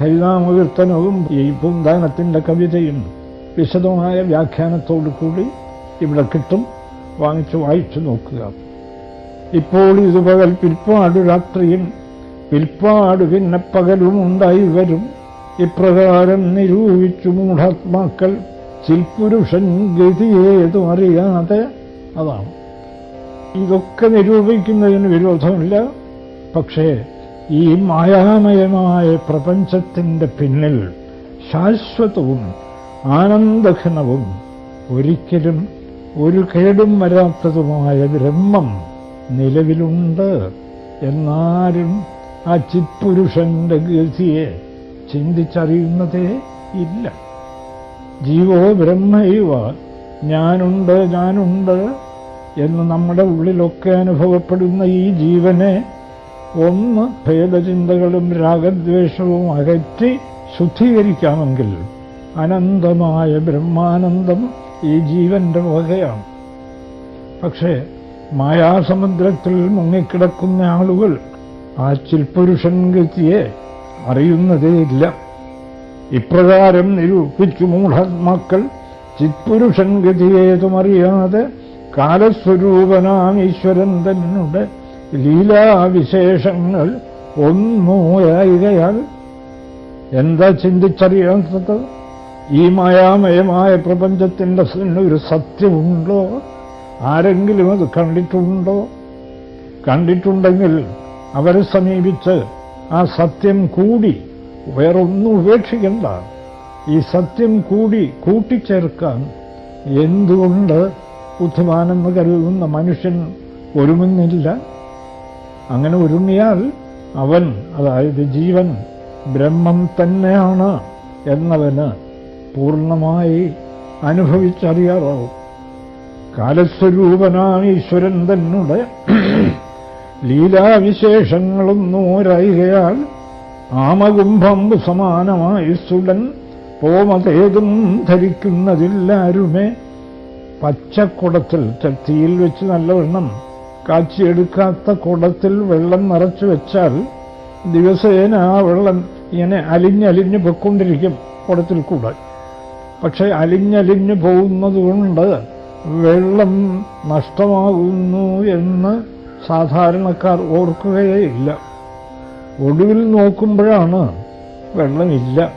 ഹരിനാമകീർത്തനവും ഈ പൂന്താനത്തിന്റെ കവിതയും വിശദമായ വ്യാഖ്യാനത്തോടു കൂടി ഇവിടെ കിട്ടും. വാങ്ങിച്ച് വായിച്ചു നോക്കുക. ഇപ്പോൾ ഇത് പകൽ പിൽപ്പാട് രാത്രിയും പിൽപ്പാട് പിന്നെ പകലും ഉണ്ടായി വരും. ഇപ്രകാരം നിരൂപിച്ചു മൂഢാത്മാക്കൾ ചിൽപുരുഷൻ ഗതിയേതും അറിയാതെ അതാണ്. ഇതൊക്കെ നിരൂപിക്കുന്നതിന് വിരോധമില്ല. പക്ഷേ ഈ മായാമയമായ പ്രപഞ്ചത്തിന്റെ പിന്നിൽ ശാശ്വതവും ആനന്ദഘനവും ഒരിക്കലും ഒരു കേടും വരാത്തതുമായ ബ്രഹ്മം നിലവിലുണ്ട് എന്നാരും ആ ചിത്പുരുഷന്റെ ഗതിയെ ചിന്തിച്ചറിയുന്നതേ ഇല്ല. ജീവോ ബ്രഹ്മൈവ ഞാനുണ്ട് ഞാനുണ്ട് എന്ന് നമ്മുടെ ഉള്ളിലൊക്കെ അനുഭവപ്പെടുന്ന ഈ ജീവനെ ഒന്ന് ഭേദചിന്തകളും രാഗദ്വേഷവും അകറ്റി ശുദ്ധീകരിക്കാമെങ്കിൽ അനന്തമായ ബ്രഹ്മാനന്ദം ഈ ജീവന്റെ വകയാണ്. പക്ഷേ മായാസമുദ്രത്തിൽ മുങ്ങിക്കിടക്കുന്ന ആളുകൾ ആ ചിൽപുരുഷൻ ഗതിയെ അറിയുന്നതേയില്ല ഇപ്രകാരം നിരൂപിച്ചു മൂഢാത്മാക്കൾ ചിത്പുരുഷൻ ഗതിയേതുമറിയാതെ കാലസ്വരൂപനാം ഈശ്വരൻ തന്നെ ലീലാവിശേഷങ്ങൾ ഒന്നോയായികയാൽ എന്താ ചിന്തിച്ചറിയാത്തത് ഈ മായാമയമായ പ്രപഞ്ചത്തിന്റെ ഒരു സത്യമുണ്ടോ? ആരെങ്കിലും അത് കണ്ടിട്ടുണ്ടോ? കണ്ടിട്ടുണ്ടെങ്കിൽ അവരെ സമീപിച്ച് ആ സത്യം കൂടി വേറൊന്നും ഉപേക്ഷിക്കണ്ട. ഈ സത്യം കൂടി കൂട്ടിച്ചേർക്കാൻ എന്തുകൊണ്ട് ബുദ്ധിമാനെന്ന് കരുതുന്ന മനുഷ്യൻ ഒരുങ്ങുന്നില്ല? അങ്ങനെ ഒരുങ്ങിയാൽ അവൻ അതായത് ജീവൻ ബ്രഹ്മം തന്നെയാണ് എന്നവന് പൂർണമായി അനുഭവിച്ചറിയാറാവും. കാലസ്വരൂപനാണ് ഈശ്വരൻ തന്നെ ലീലാവിശേഷങ്ങളൊന്നോരയുകയാൽ ആമകുംഭം സമാനമായി സുടൻ പോമതേതും ധരിക്കുന്നതില്ലാരുമേ. പച്ചക്കുടത്തിൽ തീയിൽ വെച്ച് നല്ലവണ്ണം കാച്ചിയെടുക്കാത്ത കുടത്തിൽ വെള്ളം നിറച്ചു വെച്ചാൽ ദിവസേന ആ വെള്ളം ഇങ്ങനെ അലിഞ്ഞലിഞ്ഞ് പൊയ്ക്കൊണ്ടിരിക്കും കുടത്തിൽ കൂടെ. പക്ഷെ അലിഞ്ഞലിഞ്ഞ് പോകുന്നത് കൊണ്ട് വെള്ളം നഷ്ടമാകുന്നു എന്ന് സാധാരണക്കാർ ഓർക്കുകയേ ഇല്ല. ഒടുവിൽ നോക്കുമ്പോഴാണ് വെള്ളമില്ല.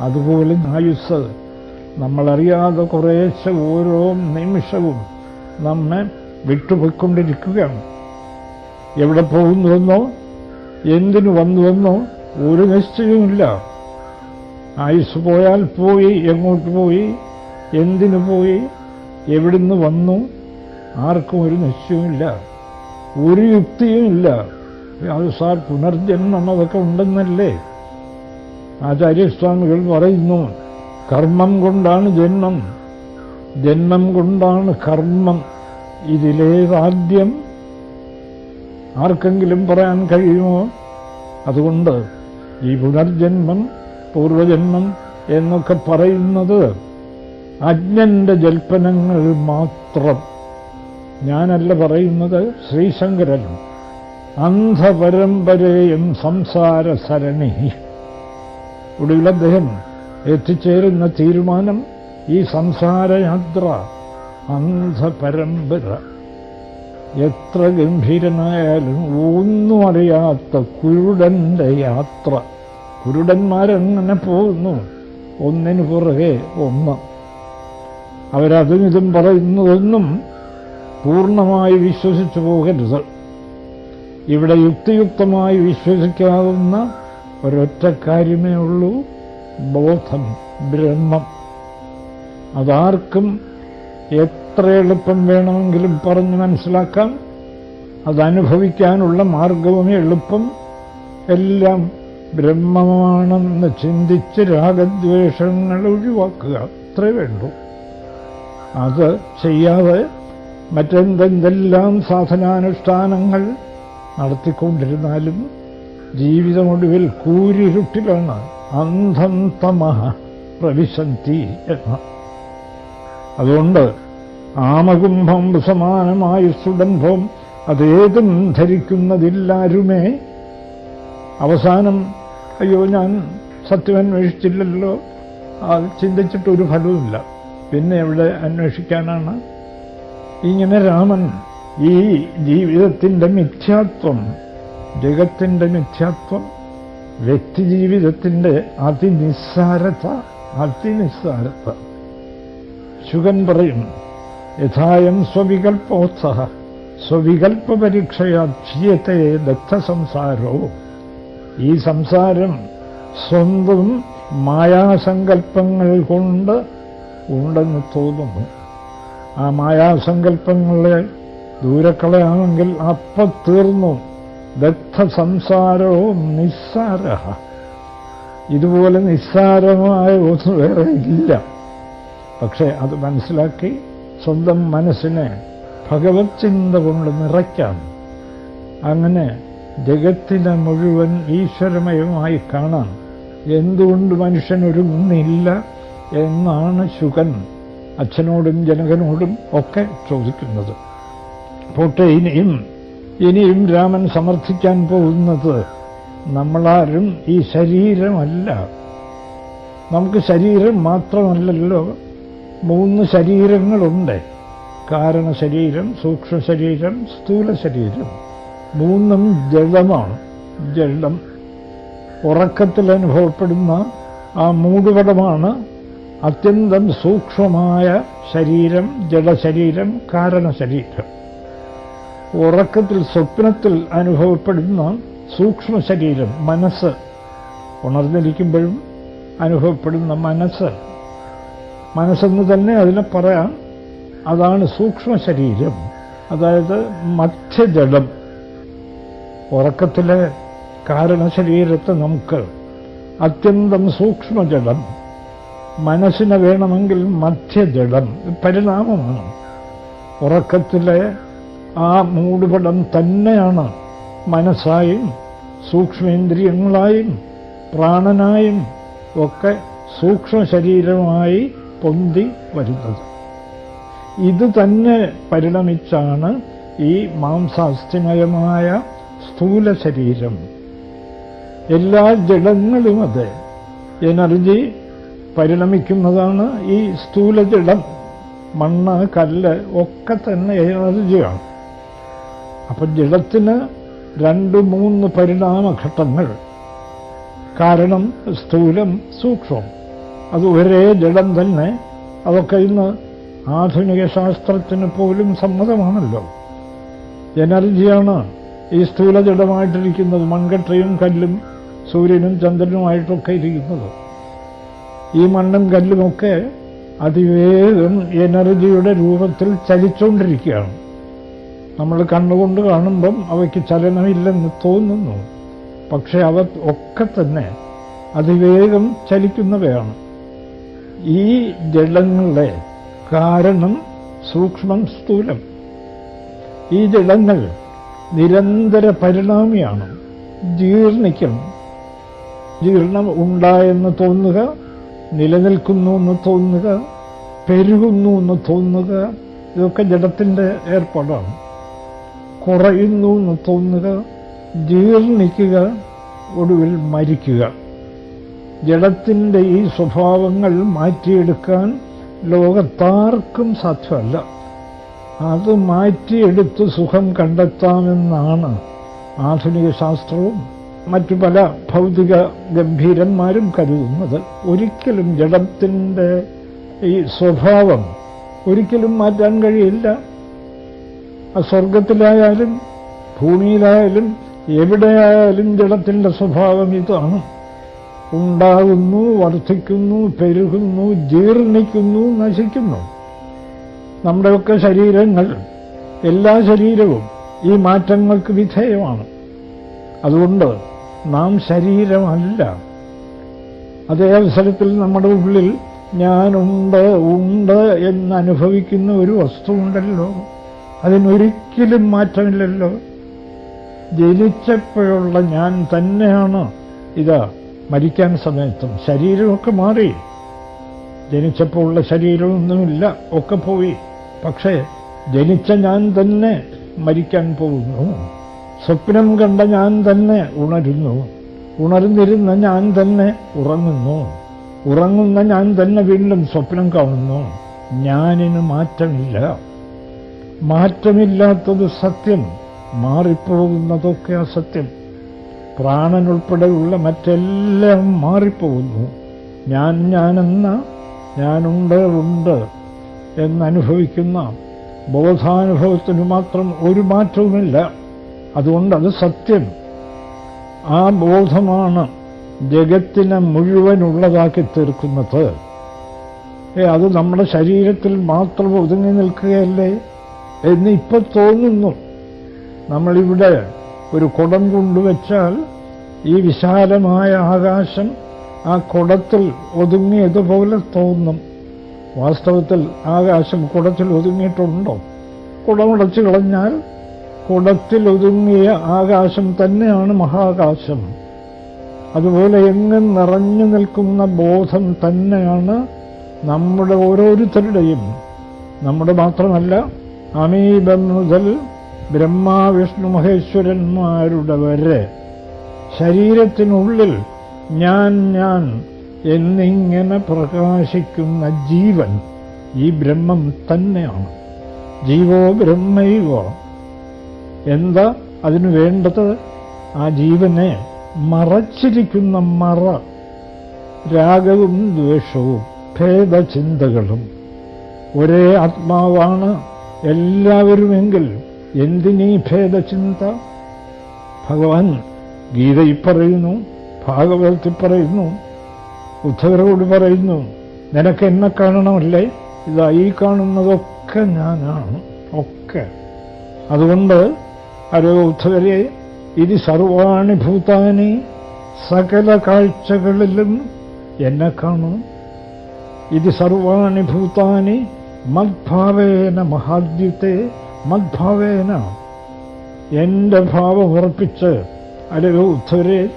അതുപോലെ ആയുസ്. നമ്മളറിയാതെ കുറേശ്ശെ ഓരോ നിമിഷവും നമ്മെ വിട്ടുപോയിക്കൊണ്ടിരിക്കുകയാണ്. എവിടെ പോകുന്നുവെന്നോ എന്തിനു വന്നുവെന്നോ ഒരു നിശ്ചയവുമില്ല. ആയുസ് പോയാൽ പോയി എങ്ങോട്ട് പോയി എന്തിനു പോയി എവിടുന്ന് വന്നു ആർക്കും ഒരു നിശ്ചയമില്ല ഒരു യുക്തിയുമില്ല അത് സാർ പുനർജന്മം അതൊക്കെ ഉണ്ടെന്നല്ലേ? ആചാര്യസ്വാമികൾ പറയുന്നു കർമ്മം കൊണ്ടാണ് ജന്മം. ജന്മം കൊണ്ടാണ് കർമ്മം. ഇതിലേതാദ്യം ആർക്കെങ്കിലും പറയാൻ കഴിയുമോ? അതുകൊണ്ട് ഈ പുനർജന്മം പൂർവജന്മം എന്നൊക്കെ പറയുന്നത് അജ്ഞന്റെ ജൽപ്പനങ്ങൾ മാത്രം. ഞാനല്ല പറയുന്നത് ശ്രീശങ്കരൻ അന്ധപരമ്പരയും സംസാര സരണി ഒടുവിൽ അദ്ദേഹം എത്തിച്ചേരുന്ന തീരുമാനം ഈ സംസാരയാത്ര അന്ധപരമ്പര. എത്ര ഗംഭീരനായാലും ഒന്നും അറിയാത്ത കുരുടന്റെ യാത്ര. കുരുടന്മാരങ്ങനെ പോകുന്നു? ഒന്നിന് പുറകെ ഒന്ന്. അവരതും ഇതും പറയുന്നതൊന്നും പൂർണമായി വിശ്വസിച്ചു പോകരുത്. ഇവിടെ യുക്തിയുക്തമായി വിശ്വസിക്കാവുന്ന ഒരൊറ്റ കാര്യമേ ഉള്ളൂ ബോധം ബ്രഹ്മം. അതാർക്കും എത്ര എളുപ്പം വേണമെങ്കിലും പറഞ്ഞു മനസ്സിലാക്കാം. അതനുഭവിക്കാനുള്ള മാർഗവും എളുപ്പം. എല്ലാം ബ്രഹ്മമാണെന്ന് ചിന്തിച്ച് രാഗദ്വേഷങ്ങൾ ഒഴിവാക്കുക. അത്രേ വേണ്ടൂ. അത് ചെയ്യാതെ മറ്റെന്തെന്തെല്ലാം സാധനാനുഷ്ഠാനങ്ങൾ നടത്തിക്കൊണ്ടിരുന്നാലും ജീവിതമൊടുവിൽ കൂരിരുട്ടിലാണ്. അന്ധം പ്രവിശന്തി എന്ന്. അതുകൊണ്ട് ആമകുംഭം സമാനമായ സുഡംഭം അതേതും ധരിക്കുന്നതില്ലാരുമേ? അവസാനം അയ്യോ ഞാൻ സത്യം അന്വേഷിച്ചില്ലല്ലോ അത് ചിന്തിച്ചിട്ടൊരു ഫലവുമില്ല. പിന്നെ എവിടെ അന്വേഷിക്കാനാണ്? ഇങ്ങനെ രാമൻ ഈ ജീവിതത്തിന്റെ മിഥ്യാത്വം ജഗത്തിന്റെ മിഥ്യാത്വം വ്യക്തിജീവിതത്തിന്റെ അതിനിസ്സാരത അതിനിസ്സാരത. ശുഗൻ പറയും യഥായം സ്വവികൽപ്പോത്സഹ സ്വവികൽപ്പ പരീക്ഷയാ ക്ഷീയത്തെ ദഗ്ധസംസാരോ ഈ സംസാരം സ്വന്തം മായാസങ്കൽപ്പങ്ങൾ കൊണ്ട് ഉണ്ടെന്ന് തോന്നുന്നു. ആ മായാസങ്കൽപ്പങ്ങളെ ദൂരക്കളയാണെങ്കിൽ അപ്പ തീർന്നു. ദഗ്ധസംസാരവും നിസ്സാര ഇതുപോലെ നിസ്സാരമായ ഒന്നും വേറെ ഇല്ല. പക്ഷേ അത് മനസ്സിലാക്കി സ്വന്തം മനസ്സിനെ ഭഗവത് ചിന്ത കൊണ്ട് നിറയ്ക്കാം. അങ്ങനെ ജഗത്തിനെ മുഴുവൻ ഈശ്വരമയമായി കാണാൻ എന്തുകൊണ്ട് മനുഷ്യൻ ഒരുങ്ങുന്നില്ല എന്നാണ് ശുകൻ അച്ഛനോടും ജനകനോടും ഒക്കെ ചോദിക്കുന്നത്. പോട്ടെ ഇനിയും ഇനിയും രാമൻ സമർത്ഥിക്കാൻ പോകുന്നത് നമ്മളാരും ഈ ശരീരമല്ല. നമുക്ക് ശരീരം മാത്രമല്ലല്ലോ. മൂന്ന് ശരീരങ്ങളുണ്ട്. കാരണ ശരീരം സൂക്ഷ്മ ശരീരം സ്ഥൂല ശരീരം. മൂന്നും ജഡമാണ്. ജഡം ഉറക്കത്തിൽ അനുഭവപ്പെടുന്ന ആ മൂടുപടമാണ് അത്യന്തം സൂക്ഷ്മമായ ശരീരം ജഡശരീരം കാരണശരീരം ഉറക്കത്തിൽ സ്വപ്നത്തിൽ അനുഭവപ്പെടുന്ന സൂക്ഷ്മ ശരീരം മനസ്സ്. ഉണർന്നിരിക്കുമ്പോഴും അനുഭവപ്പെടുന്ന മനസ്സ്. മനസ്സെന്ന് തന്നെ അതിനെ പറയാം. അതാണ് സൂക്ഷ്മ ശരീരം അതായത് മധ്യജലം. ഉറക്കത്തിലെ കാരണശരീരത്തെ നമുക്ക് അത്യന്തം സൂക്ഷ്മജലം. മനസ്സിനെ വേണമെങ്കിൽ മധ്യജലം. പരിണാമമാണ്. ഉറക്കത്തിലെ ആ മൂടുപടം തന്നെയാണ് മനസ്സായും സൂക്ഷ്മേന്ദ്രിയങ്ങളായും പ്രാണനായും ഒക്കെ സൂക്ഷ്മ ശരീരമായി പൊന്തി വരുന്നത്. ഇത് തന്നെ പരിണമിച്ചാണ് ഈ മാംസാസ്ഥിമയമായ സ്ഥൂല ശരീരം. എല്ലാ ജഡങ്ങളും അതെ. എനർജി പരിണമിക്കുന്നതാണ് ഈ സ്ഥൂല ജഡം. മണ്ണ് കല്ല് ഒക്കെ തന്നെ എനർജിയാണ്. അപ്പൊ ജഡത്തിന് രണ്ട് മൂന്ന് പരിണാമഘട്ടങ്ങൾ. കാരണം സ്ഥൂലം സൂക്ഷ്മം. അത് ഒരേ ജഡം തന്നെ. അതൊക്കെ ഇന്ന് ആധുനിക ശാസ്ത്രത്തിന് പോലും സമ്മതമാണല്ലോ. എനർജിയാണ് ഈ സ്ഥൂല ജഡമായിട്ടിരിക്കുന്നത് മൺകട്ടയും കല്ലും സൂര്യനും ചന്ദ്രനുമായിട്ടൊക്കെ ഇരിക്കുന്നത്. ഈ മണ്ണും കല്ലുമൊക്കെ അതിവേഗം എനർജിയുടെ രൂപത്തിൽ ചലിച്ചുകൊണ്ടിരിക്കുകയാണ് നമ്മൾ കണ്ണുകൊണ്ട് കാണുമ്പം അവയ്ക്ക് ചലനമില്ലെന്ന് തോന്നുന്നു. പക്ഷെ അവ ഒക്കെ തന്നെ അതിവേഗം ചലിക്കുന്നവയാണ്. ഈ ജഡങ്ങളുടെ കാരണം സൂക്ഷ്മം സ്ഥൂലം. ഈ ജഡങ്ങൾ നിരന്തര പരിണാമിയാണ്. ജീർണിക്കണം ജീർണം ഉണ്ടായെന്ന് തോന്നുക നിലനിൽക്കുന്നു എന്ന് തോന്നുക പെരുകുന്നു എന്ന് തോന്നുക ഇതൊക്കെ ജഡത്തിന്റെ ഏർപ്പാടാണ്. കുറയുന്നു എന്ന് തോന്നുക ജീർണിക്കുക ഒടുവിൽ മരിക്കുക. ജഡത്തിന്റെ ഈ സ്വഭാവങ്ങൾ മാറ്റിയെടുക്കാൻ ലോകത്താർക്കും സാധ്യമല്ല. അത് മാറ്റിയെടുത്ത് സുഖം കണ്ടെത്താമെന്നാണ് ആധുനിക ശാസ്ത്രവും മറ്റു പല ഭൗതിക ഗംഭീരന്മാരും കരുതുന്നത്. ഒരിക്കലും ജഡത്തിന്റെ ഈ സ്വഭാവം ഒരിക്കലും മാറ്റാൻ കഴിയില്ല. ആ സ്വർഗത്തിലായാലും ഭൂമിയിലായാലും എവിടെയായാലും ജഡത്തിന്റെ സ്വഭാവം ഇതാണ്. ഉണ്ടാകുന്നു വർദ്ധിക്കുന്നു പെരുകുന്നു ജീർണിക്കുന്നു നശിക്കുന്നു. നമ്മുടെയൊക്കെ ശരീരങ്ങൾ എല്ലാ ശരീരവും ഈ മാറ്റങ്ങൾക്ക് വിധേയമാണ്. അതുകൊണ്ട് നാം ശരീരമല്ല. അതേ അവസരത്തിൽ നമ്മുടെ ഉള്ളിൽ ഞാനുണ്ട് ഉണ്ട് എന്ന് അനുഭവിക്കുന്ന ഒരു വസ്തുവുണ്ടല്ലോ. അതിനൊരിക്കലും മാറ്റമില്ലല്ലോ. ജനിച്ചപ്പോഴുള്ള ഞാൻ തന്നെയാണ്. ഇത് മരിക്കാൻ സമയത്തും ശരീരമൊക്കെ മാറി. ജനിച്ചപ്പോൾ ഉള്ള ശരീരമൊന്നുമില്ല ഒക്കെ പോയി. പക്ഷേ ജനിച്ച ഞാൻ തന്നെ മരിക്കാൻ പോകുന്നു. സ്വപ്നം കണ്ട ഞാൻ തന്നെ ഉണരുന്നു. ഉണർന്നിരുന്ന ഞാൻ തന്നെ ഉറങ്ങുന്നു. ഉറങ്ങുന്ന ഞാൻ തന്നെ വീണ്ടും സ്വപ്നം കാണുന്നു. ഞാനിന് മാറ്റമില്ല. മാറ്റമില്ലാത്തത് സത്യം. മാറിപ്പോകുന്നതൊക്കെ അസത്യം. പ്രാണനുൾപ്പെടെയുള്ള മറ്റെല്ലാം മാറിപ്പോകുന്നു. ഞാൻ ഞാനെന്ന ഞാനുണ്ട് ഉണ്ട് എന്നനുഭവിക്കുന്ന ബോധാനുഭവത്തിന് മാത്രം ഒരു മാറ്റവുമില്ല. അതുകൊണ്ടത് അത് സത്യം. ആ ബോധമാണ് ജഗത്തിനെ മുഴുവനുള്ളതാക്കി തീർക്കുന്നത്. ഏ അത് നമ്മുടെ ശരീരത്തിൽ മാത്രം ഒതുങ്ങി നിൽക്കുകയല്ലേ എന്ന് ഇപ്പം തോന്നുന്നു. നമ്മളിവിടെ ഒരു കുടം കൊണ്ടുവച്ചാൽ ഈ വിശാലമായ ആകാശം ആ കുടത്തിൽ ഒതുങ്ങിയതുപോലെ തോന്നും. വാസ്തവത്തിൽ ആകാശം കുടത്തിൽ ഒതുങ്ങിയിട്ടുണ്ടോ? കുടമടച്ചു കളഞ്ഞാൽ കുടത്തിൽ ഒതുങ്ങിയ ആകാശം തന്നെയാണ് മഹാകാശം. അതുപോലെ എങ്ങും നിറഞ്ഞു നിൽക്കുന്ന ബോധം തന്നെയാണ് നമ്മുടെ ഓരോരുത്തരുടെയും. നമ്മുടെ മാത്രമല്ല അമീബം മുതൽ ബ്രഹ്മാ വിഷ്ണു മഹേശ്വരന്മാരുടെ വരെ ശരീരത്തിനുള്ളിൽ ഞാൻ ഞാൻ എന്നിങ്ങനെ പ്രകാശിക്കുന്ന ജീവൻ ഈ ബ്രഹ്മം തന്നെയാണ്. ജീവോ ബ്രഹ്മൈവോ. എന്താ അതിനു വേണ്ടത്? ആ ജീവനെ മറച്ചിരിക്കുന്ന മറ രാഗവും ദ്വേഷവും ഭേദചിന്തകളും. ഒരേ ആത്മാവാണ് എല്ലാവരുമെങ്കിൽ എന്തിനീ ഭേദചിന്ത ഭഗവാൻ ഗീതയിൽ പറയുന്നു ഭാഗവതത്തിൽ പറയുന്നു ഉദ്ധവരോട് പറയുന്നു നിനക്ക് എന്നെ കാണണമല്ലേ? ഇതായി കാണുന്നതൊക്കെ ഞാനാണ് ഒക്കെ. അതുകൊണ്ട് അരോ ഉദ്ധവരെ ഇത് സർവാണി ഭൂതാനി സകല കാഴ്ചകളിലും എന്നെ കാണും. ഇത് സർവാണി ഭൂതാനി മദ്ഭാവേന മഹാദ്യത്തെ മദ്ഭാവേന. എന്റെ ഭാവം ഉറപ്പിച്ച് അല്ലയോ ഉദ്ധരെ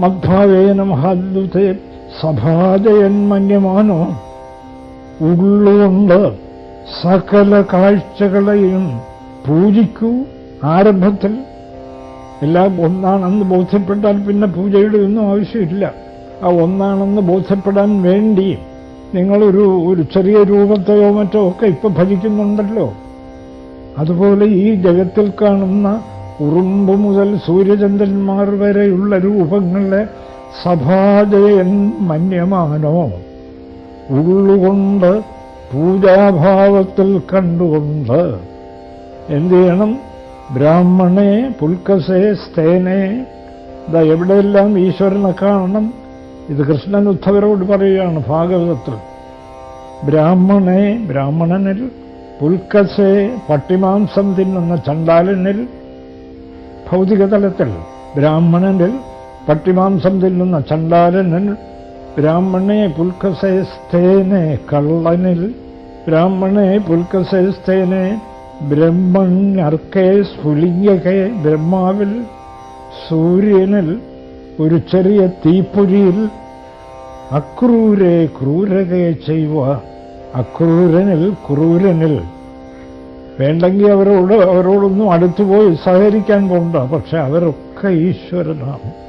മദ്ഭാവേന മഹാദ്ധെ സഭാജയൻ മന്യമാനോ ഉള്ളുകൊണ്ട് സകല കാഴ്ചകളെയും പൂജിക്കൂ ആരംഭത്തിൽ. എല്ലാം ഒന്നാണെന്ന് ബോധ്യപ്പെട്ടാൽ പിന്നെ പൂജയുടെ ഒന്നും ആവശ്യമില്ല. ആ ഒന്നാണെന്ന് ബോധ്യപ്പെടാൻ വേണ്ടി നിങ്ങളൊരു ഒരു ചെറിയ രൂപത്തെയോ മറ്റോ ഒക്കെ ഇപ്പൊ ഭജിക്കുന്നുണ്ടല്ലോ. അതുപോലെ ഈ ജഗത്തിൽ കാണുന്ന ഉറുമ്പ് മുതൽ സൂര്യചന്ദ്രന്മാർ വരെയുള്ള രൂപങ്ങളെ സഭാജയൻ മന്യമാനോ. ഉള്ളുകൊണ്ട് പൂജാഭാവത്തിൽ കണ്ടുകൊണ്ട് എന്ത് ചെയ്യണം? ബ്രാഹ്മണേ പുൽക്കസേ സ്തേനെ ഇതാ എവിടെയെല്ലാം ഈശ്വരനെ കാണണം? ഇത് കൃഷ്ണൻ ഉദ്ധവരോട് പറയുകയാണ് ഭാഗവതത്തിൽ. ബ്രാഹ്മണേ ബ്രാഹ്മണനിൽ പുൽക്കസേ പട്ടിമാംസം തിന്നുന്ന ചണ്ടാലനിൽ ഭൗതികതലത്തിൽ ബ്രാഹ്മണനിൽ പട്ടിമാംസം തിന്നുന്ന ചണ്ടാലനിൽ ബ്രാഹ്മണേ പുൽക്കസെ സ്തേനെ കള്ളനിൽ ബ്രാഹ്മണേ പുൽക്കസെ സ്തേനെ ബ്രഹ്മണ്യർക്കേ സ്ഫുലിംഗകേ ബ്രഹ്മാവിൽ സൂര്യനിൽ ഒരു ചെറിയ തീപ്പൊരിയിൽ അക്രൂരെ ക്രൂരകയെ ചെയ്യുക. അക്രൂരനിൽ ക്രൂരനിൽ. വേണ്ടെങ്കിൽ അവരോട് അവരോടൊന്നും അടുത്തുപോയി സഹകരിക്കാൻ കൊണ്ട പക്ഷെ അവരൊക്കെ ഈശ്വരനാണ്.